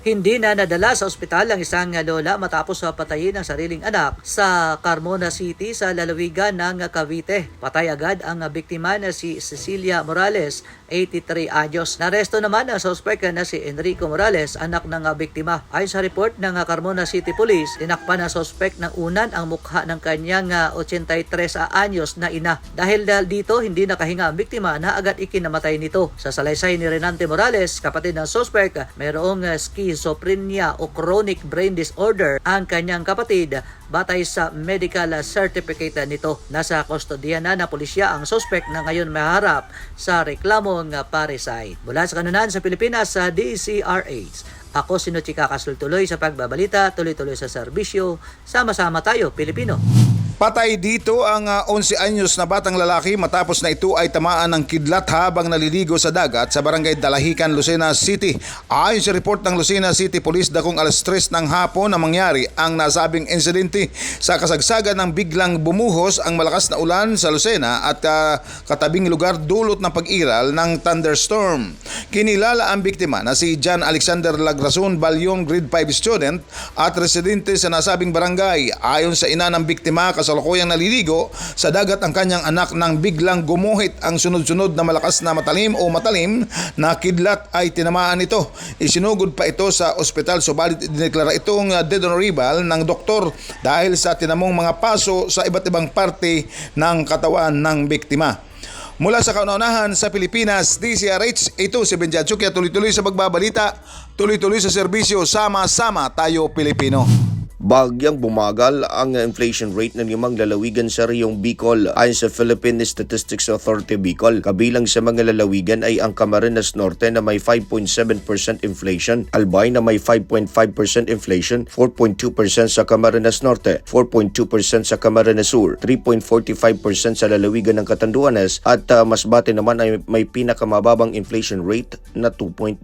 Hindi na nadala sa ospital ang isang lola matapos patayin ng sariling anak sa Carmona City sa lalawigan ng Cavite. Patay agad ang biktima na si Cecilia Morales, 83 anyos. Naresto naman ang suspect na si Enrico Morales, anak ng biktima. Ayon sa report ng Carmona City Police, tinakpan ng suspect ng unan ang mukha ng kanyang ah, 83 anyos na ina. Dahil dito hindi nakahinga ang biktima na agad ikinamatay nito. Sa salaysay ni Renante Morales, kapatid ng suspect, mayroong ah, schizophrenia o chronic brain disorder ang kanyang kapatid batay sa medical certificate nito. Nasa kustodiya na na pulisya ang suspect na ngayon maharap sa reklamong parricide. Mula sa kanunan sa Pilipinas sa DCRH. Ako si Nochika Kasul tuloy sa pagbabalita, tuloy-tuloy sa serbisyo. Sama-sama tayo, Pilipino. Patay dito ang ah, 11 anyos na batang lalaki matapos na ito ay tamaan ng kidlat habang naliligo sa dagat sa barangay Dalahican, Lucena City. Ayon sa report ng Lucena City Police, dakong alas 3 ng hapon na mangyari ang nasabing insidente sa kasagsagan ng biglang bumuhos ang malakas na ulan sa Lucena at ah, katabing lugar dulot ng pag-iral ng thunderstorm. Kinilala ang biktima na si John Alexander Lagrason Balyong grade 5 student at residente sa nasabing barangay. Ayon sa ina ng biktima, kasalukuyang naliligo sa dagat ang kanyang anak nang biglang gumuhit ang sunod-sunod na malakas na matalim o matalim na kidlat ay tinamaan ito. Isinugod pa ito sa ospital subalit dineklara itong uh, dead on arrival ng doktor dahil sa tinamong mga paso sa iba't ibang parte ng katawan ng biktima. Mula sa kaunaunahan sa Pilipinas, DCRH, ito si Benja Chukia, tuloy-tuloy sa pagbabalita, tuloy-tuloy sa serbisyo, sama-sama tayo Pilipino. Bagyang bumagal ang inflation rate ng limang lalawigan sa Riyong Bicol ayon sa Philippine Statistics Authority Bicol. Kabilang sa mga lalawigan ay ang Camarines Norte na may 5.7% inflation, Albay na may 5.5% inflation, 4.2% sa Camarines Norte, 4.2% sa Camarines Sur, 3.45% sa lalawigan ng Catanduanes at uh, Masbate naman ay may pinakamababang inflation rate na 2.9%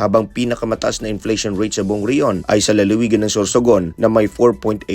habang pinakamataas na inflation rate sa buong riyon ay sa lalawigan ng Sorsogon na may 4.8%.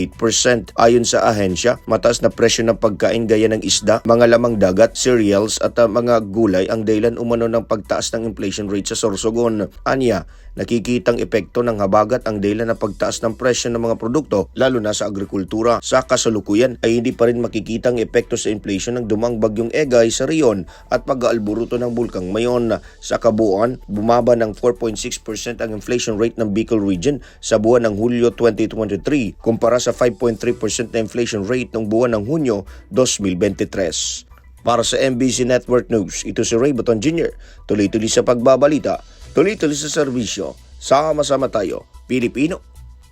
Ayon sa ahensya, mataas na presyo ng pagkain gaya ng isda, mga lamang dagat, cereals at uh, mga gulay ang dahilan umano ng pagtaas ng inflation rate sa Sorsogon. Anya, nakikitang epekto ng habagat ang dahilan ng pagtaas ng presyo ng mga produkto lalo na sa agrikultura. Sa kasalukuyan ay hindi pa rin makikitang epekto sa inflation ng dumang bagyong Egay sa Rion at pag-aalburuto ng bulkang Mayon. Sa kabuuan, bumaba ng 4.6% ang inflation rate ng Bicol Region sa buwan ng Hulyo 2023 kumpara sa 5.3% na inflation rate ng buwan ng Hunyo 2023. Para sa MBC Network News, ito si Ray Baton Jr. Tuloy-tuloy sa pagbabalita, tuloy-tuloy sa serbisyo. Sama-sama tayo, Pilipino.